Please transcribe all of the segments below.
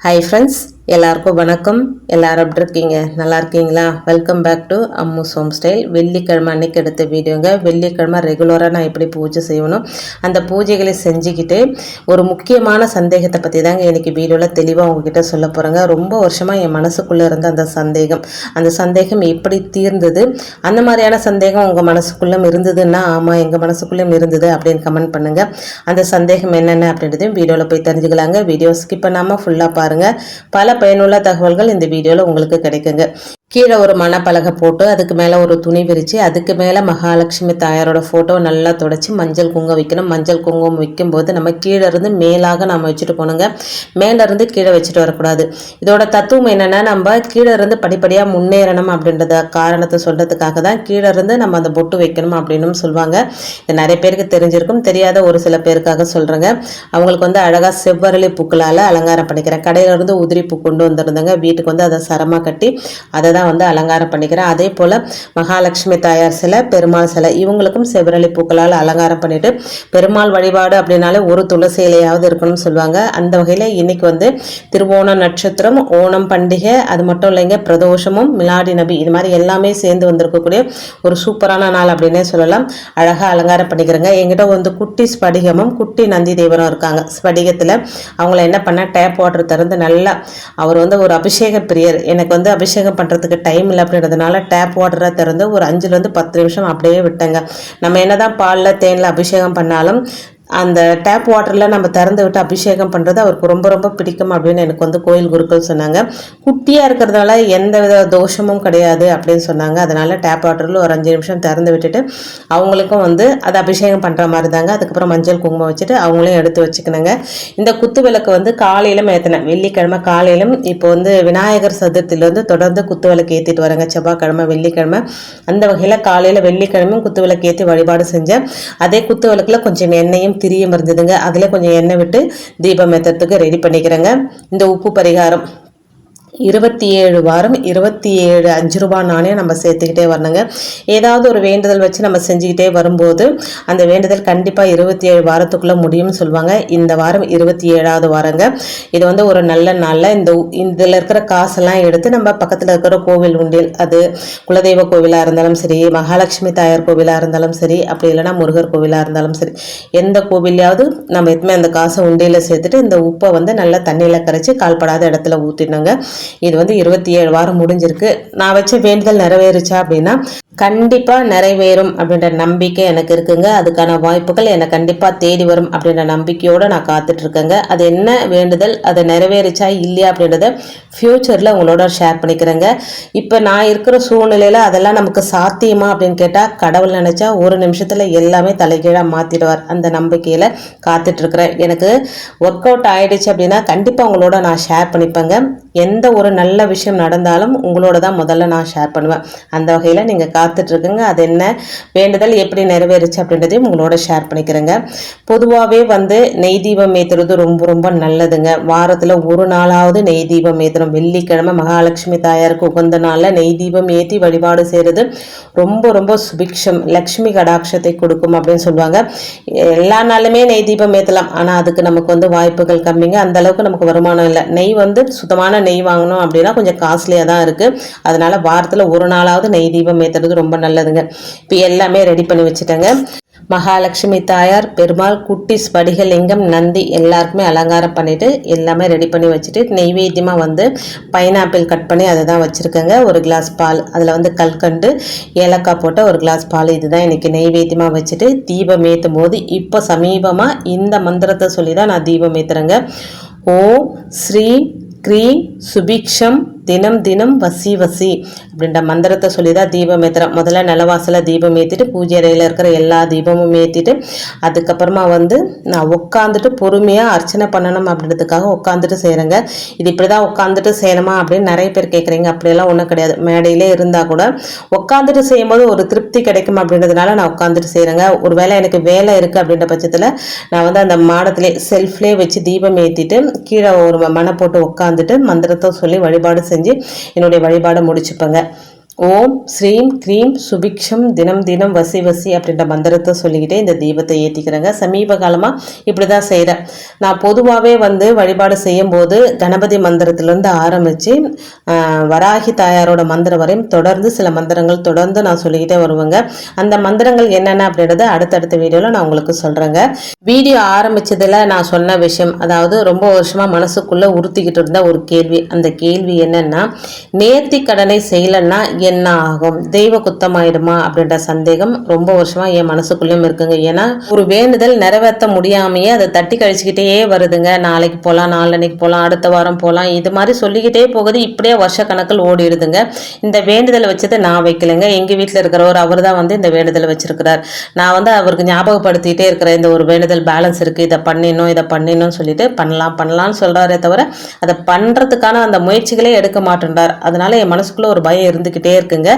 Hi friends எல்லாருக்கும் வணக்கம். எல்லாரும் எப்படி இருக்கீங்க? நல்லா இருக்கீங்களா? Welcome back to Ammu's home style வெள்ளிக்கிழமை அன்னைக்கு எடுத்த வீடியோங்க. வெள்ளிக்கிழமை ரெகுலராக நான் எப்படி பூஜை செய்யணும்? அந்த பூஜைகளை செஞ்சுக்கிட்டு ஒரு முக்கியமான சந்தேகத்தை பற்றி தாங்க எனக்கு வீடியோவில் தெளிவாக உங்ககிட்ட சொல்ல போகிறேங்க ரொம்ப வருஷமாக என் மனசுக்குள்ளே இருந்த அந்த சந்தேகம். அந்த சந்தேகம் எப்படி தீர்ந்தது? அந்த மாதிரியான சந்தேகம் உங்கள் மனசுக்குள்ளே இருந்ததுன்னா ஆமாம் எங்கள் மனசுக்குள்ளே இருந்தது அப்படின்னு கமெண்ட் பண்ணுங்கள் அந்த சந்தேகம் என்னென்ன அப்படின்றதையும் வீடியோவில் போய் தெரிஞ்சுக்கலாங்க. வீடியோ ஸ்கிப் பண்ணாமல் ஃபுல்லாக பாருங்கள் பல பயனுள்ள தகவல்கள் இந்த வீடியோவில் உங்களுக்கு கிடைக்குங்க. கீழே ஒரு மணப்பலகை போட்டு அதுக்கு மேலே ஒரு துணி விரித்து அதுக்கு மேலே மகாலட்சுமி தாயாரோட ஃபோட்டோ நல்லா தொடச்சி மஞ்சள் குங்குமம் வைக்கணும். மஞ்சள் குங்குமம் வைக்கும்போது நம்ம கீழே இருந்து மேலாக நம்ம வச்சுட்டு போகணுங்க மேலே இருந்து கீழே வச்சுட்டு வரக்கூடாது. இதோட தத்துவம் என்னென்னா நம்ம கீழே இருந்து படிப்படியாக முன்னேறணும் அப்படின்றத காரணத்தை சொல்கிறதுக்காக தான் கீழே இருந்து நம்ம அந்த பொட்டு வைக்கணும் அப்படின்னு சொல்லுவாங்க இது நிறைய பேருக்கு தெரிஞ்சிருக்கும். தெரியாத ஒரு சில பேருக்காக சொல்கிறேங்க அவங்களுக்கு வந்து அழகாக செவ்வரளி பூக்களால் அலங்காரம் பண்ணிக்கிறேன். கடையில இருந்து உதிரி பூ கொண்டு வந்திருந்தேங்க. வீட்டுக்கு வந்து அதை சரமாக கட்டி அதை தான் வந்து அலங்காரம் பண்ணிக்கிறேன். அதே போல் மகாலட்சுமி தாயார் சிலை பெருமாள் சிலை இவங்களுக்கும் செவ்வரளி பூக்களால் அலங்காரம் பண்ணிவிட்டு பெருமாள் வழிபாடு அப்படின்னாலே ஒரு துளசி இலையாவது இருக்கணும்னு சொல்லுவாங்க. அந்த வகையில் இன்றைக்கி வந்து திருவோண நட்சத்திரம் ஓணம் பண்டிகை அது மட்டும் இல்லைங்க பிரதோஷமும் மிலாடி நபி இது மாதிரி எல்லாமே சேர்ந்து வந்திருக்கக்கூடிய ஒரு சூப்பரான நாள் அப்படின்னே சொல்லலாம். அழகாக அலங்காரம் பண்ணிக்கிறேங்க. எங்கிட்ட வந்து குட்டி ஸ்படிகமும் குட்டி நந்தி தேவரும் இருக்காங்க. ஸ்படிகத்தில் அவங்கள என்ன பண்ண டேப் வாட்டர் திறந்து நல்லா அவர் வந்து ஒரு அபிஷேக பிரியர். எனக்கு வந்து அபிஷேகம் பண்ணுறதுக்கு டைம் இல்லை அப்படின்றதுனால டேப் வாட்டராக திறந்து ஒரு அஞ்சுலேருந்து பத்து நிமிஷம் அப்படியே விட்டேங்க. நம்ம என்ன தான் பாலில் தேனில் அபிஷேகம் பண்ணாலும் அந்த டேப் வாட்டரில் நம்ம திறந்து விட்டு அபிஷேகம் பண்ணுறது அவருக்கு ரொம்ப ரொம்ப பிடிக்கும் அப்படின்னு எனக்கு வந்து கோயில் குருக்கள் சொன்னாங்க. குட்டியாக இருக்கிறதுனால எந்த வித தோஷமும் கிடையாது அப்படின்னு சொன்னாங்க. அதனால் டேப் வாட்டரில் ஒரு அஞ்சு நிமிஷம் திறந்து விட்டுட்டு அவங்களுக்கும் வந்து அதை அபிஷேகம் பண்ணுற மாதிரி தாங்க அதுக்கப்புறம் மஞ்சள் குங்குமம் வச்சுட்டு அவங்களையும் எடுத்து வச்சுக்கணுங்க. இந்த குத்து விளக்கு வந்து காலையிலும் ஏற்றினேன் வெள்ளிக்கிழமை காலையிலும் இப்போ வந்து விநாயகர் சதுர்த்தியிலேருந்து தொடர்ந்து குத்து விளக்கு ஏற்றிட்டு வரேங்க. செவ்வாய்க்கிழமை வெள்ளிக்கிழமை. அந்த வகையில் காலையில் வெள்ளிக்கிழமையும் குத்து விளக்கு ஏற்றி வழிபாடு செஞ்சேன். அதே குத்து விளக்கில் கொஞ்சம் எண்ணெயும் திரியும் இருந்ததுங்க. அதில் கொஞ்சம் எண்ணெய் விட்டு தீபம் ஏற்றுறதுக்கு ரெடி பண்ணிக்கிறேங்க. இந்த உப்பு பரிகாரம். இருபத்தி ஏழு வாரம் இருபத்தி ஏழு அஞ்சு ரூபா நாணயம் நம்ம சேர்த்துக்கிட்டே வரணுங்க. ஏதாவது ஒரு வேண்டுதல் வச்சு நம்ம செஞ்சுக்கிட்டே வரும்போது அந்த வேண்டுதல் கண்டிப்பாக இருபத்தி ஏழு வாரத்துக்குள்ளே முடியும்னு சொல்லுவாங்க. இந்த வாரம் இருபத்தி ஏழாவது வாரங்க. இது வந்து ஒரு நல்ல நாளில் இந்த இதில் இருக்கிற காசெல்லாம் எடுத்து நம்ம பக்கத்தில் இருக்கிற கோவில் உண்டியல் அது குலதெய்வ கோவிலாக இருந்தாலும் சரி மகாலட்சுமி தாயார் கோவிலாக இருந்தாலும் சரி அப்படி இல்லைன்னா முருகர் கோவிலாக இருந்தாலும் சரி எந்த கோவிலையாவது நம்ம எதுவுமே அந்த காசை உண்டியில் சேர்த்துட்டு இந்த உப்பை வந்து நல்லா தண்ணியில் கரைச்சி கால்படாத இடத்துல ஊற்றிடணுங்க இது வந்து இருபத்தி ஏழு வாரம் முடிஞ்சிருக்கு. நான் வச்ச வேண்டுதல் நிறைவேறுச்சா அப்படின்னா கண்டிப்பாக நிறைவேறும் அப்படின்ற நம்பிக்கை எனக்கு இருக்குங்க. அதுக்கான வாய்ப்புகள் என்னை கண்டிப்பாக தேடி வரும் அப்படின்ற நம்பிக்கையோடு நான் காத்துட்ருக்கேங்க. அது என்ன வேண்டுதல் அதை நிறைவேறிச்சா இல்லையா அப்படின்றத ஃப்யூச்சரில் உங்களோட ஷேர் பண்ணிக்கிறேங்க. இப்போ நான் இருக்கிற சூழ்நிலையில் அதெல்லாம் நமக்கு சாத்தியமா அப்படின்னு கேட்டால் கடவுள் நினச்சா ஒரு நிமிஷத்தில் எல்லாமே தலைகீழாக மாற்றிடுவார் அந்த நம்பிக்கையில் காத்துட்ருக்குறேன். எனக்கு ஒர்க் அவுட் ஆகிடுச்சு அப்படின்னா கண்டிப்பாக உங்களோட நான் ஷேர் பண்ணிப்பேங்க. எந்த ஒரு நல்ல விஷயம் நடந்தாலும் உங்களோட தான் முதல்ல நான் ஷேர் பண்ணுவேன். அந்த வகையில் நீங்கள் காத்து காத்துட்ருக்குங்க அது என்ன? வேண்டுதல் எப்படி நிறைவேறுச்சு அப்படின்றதையும் உங்களோட ஷேர் பண்ணிக்கிறேங்க. பொதுவாகவே வந்து நெய் தீபம் ஏற்றுறது ரொம்ப ரொம்ப நல்லதுங்க. வாரத்தில் ஒரு நாளாவது நெய் தீபம் ஏற்றணும் வெள்ளிக்கிழமை மகாலட்சுமி தாயாருக்கு உகந்த நாளில் நெய் தீபம் ஏற்றி வழிபாடு செய்கிறது ரொம்ப ரொம்ப சுபிக்ஷம். லக்ஷ்மி கடாட்சத்தை கொடுக்கும் அப்படின்னு சொல்லுவாங்க. எல்லா நாளுமே நெய் தீபம் ஏற்றலாம் ஆனால் அதுக்கு நமக்கு வந்து வாய்ப்புகள் கம்மிங்க. அந்த அளவுக்கு நமக்கு வருமானம் இல்லை. நெய் வந்து சுத்தமான நெய் வாங்கணும் அப்படின்னா கொஞ்சம் காஸ்ட்லியாக தான் இருக்குது அதனால் வாரத்தில் ஒரு நாளாவது நெய் தீபம் ஏற்றுறது ரொம்ப நல்லதுங்க. இப்போ எல்லாமே ரெடி பண்ணி வச்சுட்டேங்க. மகாலட்சுமி தாயார் பெருமாள் குட்டி ஸ்படிகலிங்கம் நந்தி எல்லாருக்குமே அலங்காரம் பண்ணிவிட்டு எல்லாமே ரெடி பண்ணி வச்சுட்டு நெய்வேத்தியமாக வந்து பைனாப்பிள் கட் பண்ணி அதை தான் வச்சுருக்கேங்க. ஒரு கிளாஸ் பால். அதில் வந்து கல்கண்டு ஏலக்காய் போட்ட ஒரு கிளாஸ் பால் இதுதான் இன்றைக்கி நெய்வேத்தியமாக வச்சுட்டு தீபம் ஏற்றும் போது இப்போ சமீபமாக இந்த மந்திரத்தை சொல்லி தான் நான் தீபம் ஏற்றுறேங்க ஓம் ஸ்ரீ க்ரீம் சுபிக்ஷம் தினம் தினம் வசி வசி அப்படின்ற மந்திரத்தை சொல்லி தான் தீபம் ஏற்றுறோம் முதல்ல நிலவாசல தீபம் ஏற்றிட்டு பூஜை அறையில் இருக்கிற எல்லா தீபமும் ஏற்றிட்டு அதுக்கப்புறமா வந்து நான் உட்காந்துட்டு பொறுமையாக அர்ச்சனை பண்ணணும் அப்படின்றதுக்காக உட்காந்துட்டு செய்கிறேங்க இது இப்படி தான் உட்காந்துட்டு செய்யணுமா அப்படின்னு நிறைய பேர் கேட்குறீங்க அப்படியெல்லாம் ஒன்றும் கிடையாது. மேடையிலே இருந்தால் கூட உட்காந்துட்டு செய்யும்போது ஒரு திருப்தி கிடைக்கும் அப்படின்றதுனால நான் உட்காந்துட்டு செய்கிறேங்க ஒரு வேளை எனக்கு வேலை இருக்குது அப்படின்ற பட்சத்தில் நான் வந்து அந்த மாடத்திலே செல்ஃப்லேயே வச்சு தீபம் ஏற்றிட்டு கீழே ஒரு மனை போட்டு உட்காந்துட்டு மந்திரத்தை சொல்லி வழிபாடு செஞ்சு என்னுடைய வழிபாடை முடிச்சுப்பேங்க. ஓம் ஸ்ரீம் க்ரீம் சுபிக்ஷம் தினம் தினம் வசி வசி அப்படின்ற மந்திரத்தை சொல்லிக்கிட்டே இந்த தீபத்தை ஏற்றிக்கிறேங்க. சமீப காலமாக இப்படி தான் செய்கிறேன் நான் பொதுவாகவே வந்து வழிபாடு செய்யும்போது கணபதி மந்திரத்திலேருந்து ஆரம்பித்து வராகி தாயாரோட மந்திரம் வரையும் தொடர்ந்து சில மந்திரங்கள் தொடர்ந்து நான் சொல்லிக்கிட்டே வருவேங்க. அந்த மந்திரங்கள் என்னென்ன அப்படின்றத அடுத்தடுத்த வீடியோவில் நான் உங்களுக்கு சொல்கிறேங்க வீடியோ ஆரம்பித்ததில் நான் சொன்ன விஷயம் அதாவது ரொம்ப வருஷமாக மனசுக்குள்ளே உறுத்திக்கிட்டு இருந்த ஒரு கேள்வி. அந்த கேள்வி என்னென்னா நேர்த்தி கடனை செய்யலைன்னா என்ன ஆகும் தெய்வ குத்தமாயிடுமா? அப்படின்ற சந்தேகம் ரொம்ப வருஷமா என் மனசுக்குள்ளேயும் இருக்குங்க. ஏன்னா ஒரு வேண்டுதல் நிறைவேற்ற முடியாமையே அதை தட்டி கழிச்சுக்கிட்டே வருதுங்க. நாளைக்கு போகலாம் நாளன்னைக்கு போகலாம் அடுத்த வாரம் போகலாம் இது மாதிரி சொல்லிக்கிட்டே போகுது. இப்படியே வருஷ கணக்கில் ஓடிடுதுங்க. இந்த வேண்டுதலை வச்சது நான் வைக்கலைங்க. எங்கள் வீட்டில் இருக்கிறவர் அவர் தான் வந்து இந்த வேண்டுதலை வச்சிருக்கிறார். நான் வந்து அவருக்கு ஞாபகப்படுத்திக்கிட்டே இருக்கிறேன். இந்த ஒரு வேண்டுதல் பேலன்ஸ் இருக்குது இதை பண்ணிடணும் இதை பண்ணிடணும்னு சொல்லிட்டு பண்ணலாம் பண்ணலாம்னு சொல்கிறாரே தவிர அதை பண்ணுறதுக்கான அந்த முயற்சிகளே எடுக்க மாட்டேன்றார். அதனால என் மனசுக்குள்ளே ஒரு பயம் இருந்துக்கிட்டே இருக்குங்க.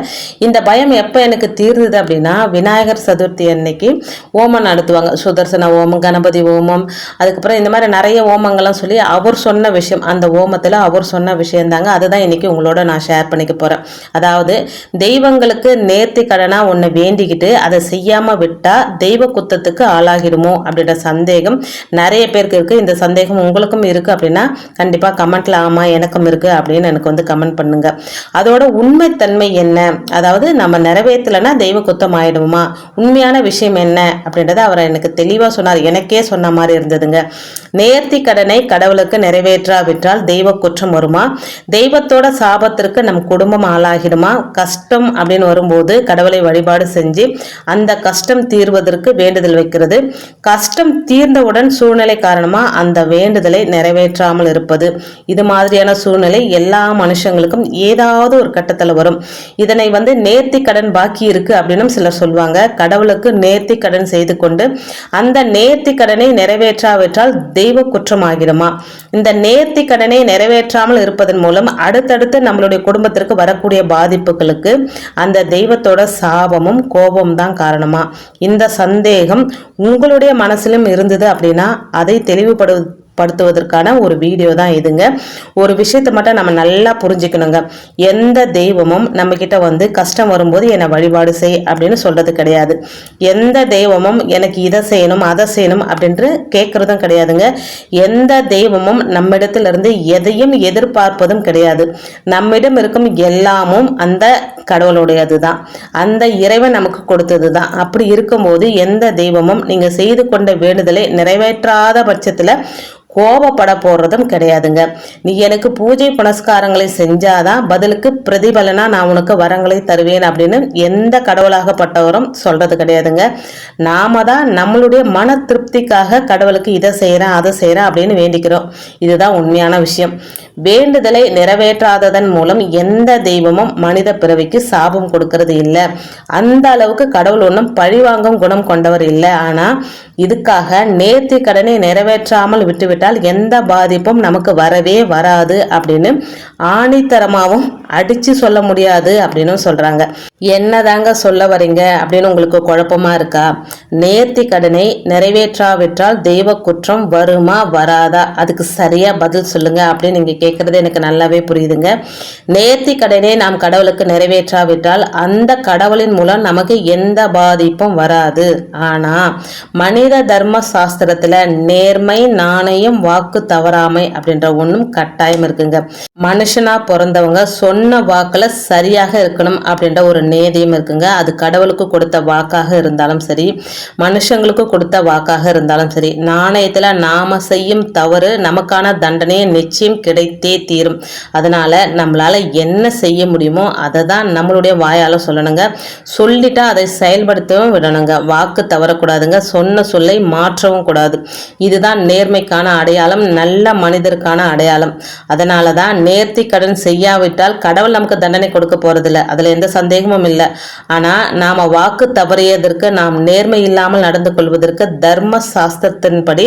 இந்த பயம் எப்போ எனக்கு தீர்ந்தது அப்படின்னா விநாயகர் சதுர்த்தி அன்னைக்கு ஓமம் நடத்துவாங்க. சுதர்சன ஓமம் கணபதி ஓமம் அதுக்கப்புறம் இந்த மாதிரி நிறைய ஓமங்கள்லாம் சொல்லி அவர் சொன்ன விஷயம் அந்த ஓமத்தில் அவர் சொன்ன விஷயந்தாங்க. அதை அதுதான் இன்றைக்கி உங்களோட நான் ஷேர் பண்ணிக்க போகிறேன் அதாவது தெய்வங்களுக்கு நேர்த்தி கடனாக ஒன்று வேண்டிக்கிட்டு அதை செய்யாமல் விட்டால் தெய்வ குத்தத்துக்கு ஆளாகிடுமோ அப்படின்ற சந்தேகம் நிறைய பேருக்கு இருக்குது இந்த சந்தேகம் உங்களுக்கும் இருக்குது அப்படின்னா கண்டிப்பாக கமெண்ட்டில் ஆமாம் எனக்கும் இருக்குது அப்படின்னு எனக்கு வந்து கமெண்ட் பண்ணுங்கள் அதோட உண்மைத்தன்மை என்ன? அதாவது நம்ம நிறைவேற்றலைன்னா தெய்வ குத்தம் ஆயிடுமா உண்மையான விஷயம் என்ன? அப்படின்றத அவர் எனக்கு தெளிவாக சொன்னார். எனக்கே சொன்ன மாதிரி இருந்ததுங்க. நேர்த்தி கடனை கடவுளுக்கு நிறைவேற்றாவிட்டால் தெய்வ குற்றம் வருமா? தெய்வத்தோட சாபத்திற்கு நம் குடும்பம் ஆளாகிடுமா? கஷ்டம் அப்படின்னு வரும்போது கடவுளை வழிபாடு செஞ்சு அந்த கஷ்டம் தீர்வதற்கு வேண்டுதல் வைக்கிறது. கஷ்டம் தீர்ந்தவுடன் சூழ்நிலை காரணமாக அந்த வேண்டுதலை நிறைவேற்றாமல் இருப்பது. இது மாதிரியான சூழ்நிலை எல்லா மனுஷங்களுக்கும் ஏதாவது ஒரு கட்டத்தில் வரும். இதனை வந்து நேர்த்தி கடன் பாக்கி இருக்கு அப்படின்னு சிலர் சொல்லுவாங்க கடவுளுக்கு நேர்த்தி கடன் செய்து கொண்டு அந்த நேர்த்தி கடனை நிறைவேற்றாவிட்டால் தெய்வ குற்றம் ஆகிடுமா இந்த நேர்த்தி கடனை நிறைவேற்றாமல் இருப்பதன் மூலம் அடுத்தடுத்து நம்மளுடைய குடும்பத்திற்கு வரக்கூடிய பாதிப்புகளுக்கு அந்த தெய்வத்தோட சாபமும் கோபம் தான் காரணமா? இந்த சந்தேகம் உங்களுடைய மனசிலும் இருந்தது அப்படின்னா அதை தெளிவுபடு படுத்துவதற்கான ஒரு வீடியோ தான் இதுங்க. ஒரு விஷயத்தை மட்டும் நம்ம நல்லா புரிஞ்சுக்கணுங்க. எந்த தெய்வமும் நம்ம கிட்ட வந்து கஷ்டம் வரும்போது என்னை வழிபாடு செய் அப்படின்னு சொல்றது கிடையாது. எந்த தெய்வமும் எனக்கு இதை செய்யணும் அதை செய்யணும் அப்படின்ட்டு கேட்கறதும் கிடையாதுங்க. எந்த தெய்வமும் நம்மிடத்துல இருந்து எதையும் எதிர்பார்ப்பதும் கிடையாது. நம்மிடம் இருக்கும் எல்லாமும் அந்த கடவுளுடையது தான் அந்த இறைவன் நமக்கு கொடுத்தது தான் அப்படி இருக்கும்போது எந்த தெய்வமும் நீங்க செய்து கொண்ட வேண்டுதலை நிறைவேற்றாத பட்சத்துல கோபப்பட போடுறதும் கிடையாதுங்க. நீ எனக்கு பூஜை புனஸ்காரங்களை செஞ்சாதான் பதிலுக்கு பிரதிபலனா நான் உனக்கு வரங்களை தருவேன் அப்படின்னு எந்த கடவுளாகப்பட்டவரும் சொல்றது கிடையாதுங்க. நாம தான் நம்மளுடைய மன திருப்திக்காக கடவுளுக்கு இதை செய்கிறேன் அதை செய்கிறேன் அப்படின்னு வேண்டிக்கிறோம். இதுதான் உண்மையான விஷயம். வேண்டுதலை நிறைவேற்றாததன் மூலம் எந்த தெய்வமும் மனித பிறவிக்கு சாபம் கொடுக்கறது இல்லை. அந்த அளவுக்கு கடவுள் ஒன்றும் பழிவாங்கும் குணம் கொண்டவர் இல்லை. ஆனால் இதுக்காக நேர்த்தி கடனை நிறைவேற்றாமல் விட்டுவிட்டு விட்டுவிட்டால் எந்த பாதிப்பும் நமக்கு வரவே வராது அப்படின்னு ஆணித்தரமாகவும் அடித்து சொல்ல முடியாது அப்படின்னு சொல்கிறாங்க என்னதாங்க சொல்ல வரீங்க? அப்படின்னு உங்களுக்கு குழப்பமா இருக்கா? நேர்த்தி கடனை நிறைவேற்றாவிட்டால் தெய்வ குற்றம் வருமா வராதா? அதுக்கு சரியாக பதில் சொல்லுங்க அப்படின்னு நீங்கள் கேட்குறது எனக்கு நல்லாவே புரியுதுங்க. நேர்த்தி கடனை நாம் கடவுளுக்கு நிறைவேற்றாவிட்டால் அந்த கடவுளின் மூலம் நமக்கு எந்த பாதிப்பும் வராது. ஆனால் மனித தர்ம சாஸ்திரத்தில் நேர்மை நாணயம் வாக்கு தவறாமை அப்படின்ற ஒன்றும் கட்டாயம் இருக்குங்க. மனுஷனா பிறந்தவங்க சொன்ன வாக்கில் சரியாக இருக்கணும் அப்படின்ற ஒரு நேதியும் இருக்குங்க. அது கடவுளுக்கு கொடுத்த வாக்காக இருந்தாலும் சரி மனுஷங்களுக்கு கொடுத்த வாக்காக இருந்தாலும் சரி நாணயத்தில் நாம செய்யும் தவறு நமக்கான தண்டனையை நிச்சயம் கிடைத்தே தீரும். அதனால நம்மளால என்ன செய்ய முடியுமோ அதை தான் நம்மளுடைய வாயால் சொல்லணுங்க. சொல்லிட்டா அதை செயல்படுத்தவும் விடணுங்க. வாக்கு தவறக்கூடாதுங்க. சொன்ன சொல்லை மாற்றவும் கூடாது. இதுதான் நேர்மைக்கான அடையாளம் நல்ல மனிதருக்கான அடையாளம். அதனால தான் நேர்த்தி கடன் செய்யாவிட்டால் கடவுள் நமக்கு தண்டனை கொடுக்க போகிறதில்ல அதில் எந்த சந்தேகமும் சந்தேகம் இல்லை ஆனால் நாம் வாக்கு தவறியதற்கு நாம் நேர்மை இல்லாமல் நடந்து கொள்வதற்கு தர்ம சாஸ்திரத்தின்படி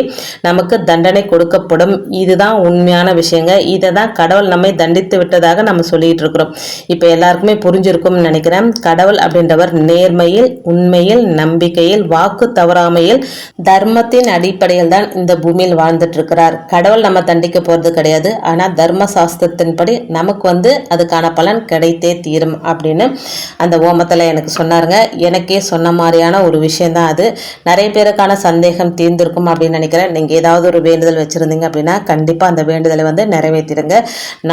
நமக்கு தண்டனை கொடுக்கப்படும். இதுதான் உண்மையான விஷயங்க. இதை தான் கடவுள் நம்மை தண்டித்து விட்டதாக நம்ம சொல்லிட்டு இருக்கிறோம். இப்போ எல்லாருக்குமே புரிஞ்சிருக்கும்னு நினைக்கிறேன். கடவுள் அப்படின்றவர் நேர்மையில் உண்மையில் நம்பிக்கையில் வாக்கு தவறாமையில் தர்மத்தின் அடிப்படையில் தான் இந்த பூமியில் வாழ்ந்துட்டு இருக்கிறார். கடவுள் நம்ம தண்டிக்க போறது கிடையாது. ஆனால் தர்ம சாஸ்திரத்தின்படி நமக்கு வந்து அதுக்கான பலன் கிடைத்தே தீரும் அப்படின்னு அந்த ஓமத்தில் எனக்கு சொன்னாருங்க. எனக்கே சொன்ன மாதிரியான ஒரு விஷயந்தான் அது. நிறைய பேருக்கான சந்தேகம் தீர்ந்திருக்கும் அப்படின்னு நினைக்கிறேன். நீங்கள் ஏதாவது ஒரு வேண்டுதல் வச்சுருந்தீங்க அப்படின்னா கண்டிப்பாக அந்த வேண்டுதலை வந்து நிறைவேற்றிடுங்க.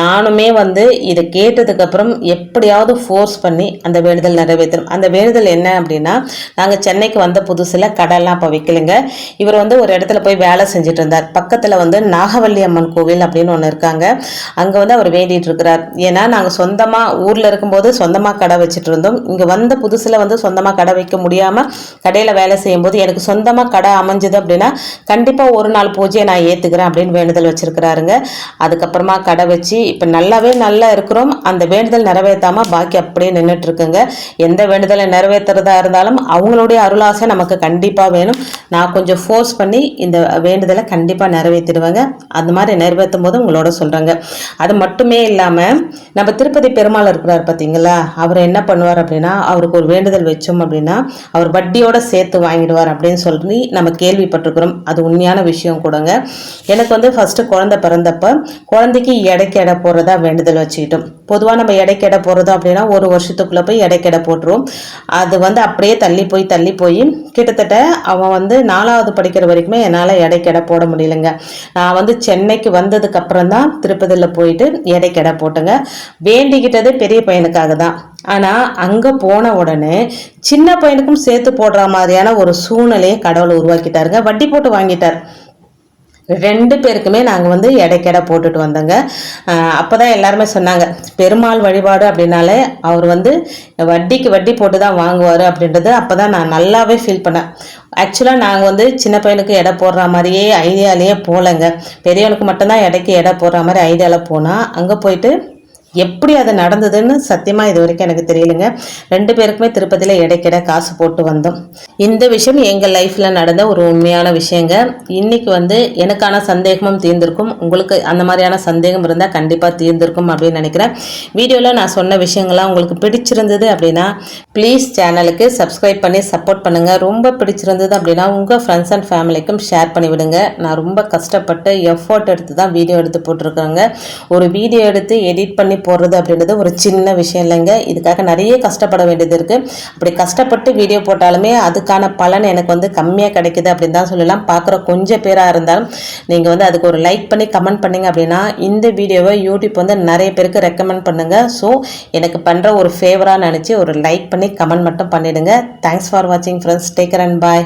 நானுமே வந்து இதை கேட்டதுக்கப்புறம் எப்படியாவது ஃபோர்ஸ் பண்ணி அந்த வேண்டுதல் நிறைவேற்றணும். அந்த வேண்டுதல் என்ன அப்படின்னா நாங்கள் சென்னைக்கு வந்த புதுசில் கடைலாம் அப்போ வைக்கலைங்க. இவர் வந்து ஒரு இடத்துல போய் வேலை செஞ்சுட்டு இருந்தார் பக்கத்தில் வந்து நாகவல்லி அம்மன் கோவில் அப்படின்னு ஒன்று இருக்காங்க. அங்கே வந்து அவர் வேண்டிகிட்டு இருக்கிறார். ஏன்னா நாங்கள் சொந்தமாக ஊரில் இருக்கும்போது சொந்தமாக கடை வச்சுட்டு இருந்தோம். இங்கே வந்த புதுசில் வந்து சொந்தமாக கடை வைக்க முடியாமல் கடையில் வேலை செய்யும்போது எனக்கு சொந்தமாக கடை அமைஞ்சது அப்படின்னா கண்டிப்பாக ஒரு நாள் பூஜையை நான் ஏற்றுக்கிறேன் அப்படின்னு வேண்டுதல் வச்சுருக்கிறாருங்க. அதுக்கப்புறமா கடை வச்சு இப்போ நல்லாவே நல்லா இருக்கிறோம். அந்த வேண்டுதல் நிறைவேற்றாமல் பாக்கி அப்படியே நின்றுட்டுருக்குங்க எந்த வேண்டுதலை நிறைவேற்றுறதா இருந்தாலும் அவங்களுடைய அருளாசை நமக்கு கண்டிப்பாக வேணும். நான் கொஞ்சம் ஃபோர்ஸ் பண்ணி இந்த வேண்டுதலை கண்டிப்பாக நிறைவேற்றிடுவேங்க அந்த மாதிரி நிறைவேற்றும் போது உங்களோட சொல்கிறேங்க அது மட்டுமே இல்லாமல் நம்ம திருப்பதி பெருமாள் இருக்கிறார் பார்த்தீங்களா அவர் என்ன பண்ணுவார் அப்படின்னா அவருக்கு ஒரு வேண்டுதல் வச்சோம் அப்படின்னா அவர் வட்டியோட சேர்த்து வாங்கிடுவார் அப்படின்னு சொல்லி நம்ம கேள்விப்பட்டிருக்கிறோம். அது உண்மையான விஷயம் கூடங்க. எனக்கு வந்து ஃபஸ்ட்டு குழந்தை பிறந்தப்ப குழந்தைக்கு எடைக்கு எடை போடுறதா வேண்டுதல் வச்சுக்கிட்டோம். பொதுவாக நம்ம எடைக்கு எடை போடுறதோ அப்படின்னா ஒரு வருஷத்துக்குள்ளே போய் எடைக்கு எடை போட்டுருவோம். அது வந்து அப்படியே தள்ளி போய் தள்ளி போய் கிட்டத்தட்ட அவன் வந்து நாலாவது படிக்கிற வரைக்குமே என்னால் எடைக்கு எடை போட முடியலைங்க. நான் வந்து சென்னைக்கு வந்ததுக்கப்புறம் தான் திருப்பதியில் போயிட்டு எடைக்கு எடை போட்டுங்க. வேண்டிக்கிட்டது பெரிய பையனுக்காக தான். ஆனால் அங்கே போன உடனே சின்ன பையனுக்கும் சேர்த்து போடுற மாதிரியான ஒரு சூழ்நிலையை கடவுளை உருவாக்கிட்டாருங்க. வட்டி போட்டு வாங்கிட்டார். ரெண்டு பேருக்குமே நாங்கள் வந்து இடைக்கெடை போட்டுட்டு வந்தோங்க. அப்போ தான் எல்லாருமே சொன்னாங்க பெருமாள் வழிபாடு அப்படின்னாலே அவர் வந்து வட்டிக்கு வட்டி போட்டு தான் வாங்குவார் அப்படின்றது அப்போ தான் நான் நல்லாவே ஃபீல் பண்ணேன். ஆக்சுவலாக நாங்கள் வந்து சின்ன பையனுக்கு எடை போடுற மாதிரியே ஐடியாலேயே போகலைங்க. பெரியவனுக்கு மட்டும்தான் எடைக்கு எடை போடுற மாதிரி ஐடியாவில் போனால் அங்கே போயிட்டு எப்படி அது நடந்ததுன்னு சத்தியமாக இது வரைக்கும் எனக்கு தெரியலைங்க. ரெண்டு பேருக்குமே திருப்பதியில் இடைக்கிட காசு போட்டு வந்தோம். இந்த விஷயம் எங்கள் லைஃப்பில் நடந்த ஒரு உண்மையான விஷயங்க. இன்றைக்கி வந்து எனக்கான சந்தேகமும் தீர்ந்திருக்கும். உங்களுக்கு அந்த மாதிரியான சந்தேகம் இருந்தால் கண்டிப்பாக தீர்ந்திருக்கும் அப்படின்னு நினைக்கிறேன். வீடியோவில் நான் சொன்ன விஷயங்கள்லாம் உங்களுக்கு பிடிச்சிருந்தது அப்படின்னா ப்ளீஸ் சேனலுக்கு சப்ஸ்கிரைப் பண்ணி சப்போர்ட் பண்ணுங்கள் ரொம்ப பிடிச்சிருந்தது அப்படின்னா உங்கள் ஃப்ரெண்ட்ஸ் அண்ட் ஃபேமிலிக்கும் ஷேர் பண்ணி விடுங்க. நான் ரொம்ப கஷ்டப்பட்டு எஃபோர்ட் எடுத்து தான் வீடியோ எடுத்து போட்டிருக்காங்க. ஒரு வீடியோ எடுத்து எடிட் பண்ணி போடுறது அப்படின்றது ஒரு சின்ன விஷயம் இல்லைங்க. இதுக்காக நிறைய கஷ்டப்பட வேண்டியது இருக்குது அப்படி கஷ்டப்பட்டு வீடியோ போட்டாலுமே அதுக்கான பலன் எனக்கு வந்து கம்மியாக கிடைக்குது அப்படின்னு தான் சொல்லலாம். பார்க்குற கொஞ்சம் பேராக இருந்தாலும் நீங்கள் வந்து அதுக்கு ஒரு லைக் பண்ணி கமெண்ட் பண்ணிங்க அப்படின்னா இந்த வீடியோவை யூடியூப் வந்து நிறைய பேருக்கு ரெக்கமெண்ட் பண்ணுங்கள் ஸோ எனக்கு பண்ணுற ஒரு ஃபேவராக நினச்சி ஒரு லைக் பண்ணி கமெண்ட் மட்டும் பண்ணிவிடுங்க தேங்க்ஸ் ஃபார் வாட்சிங் friends take care and bye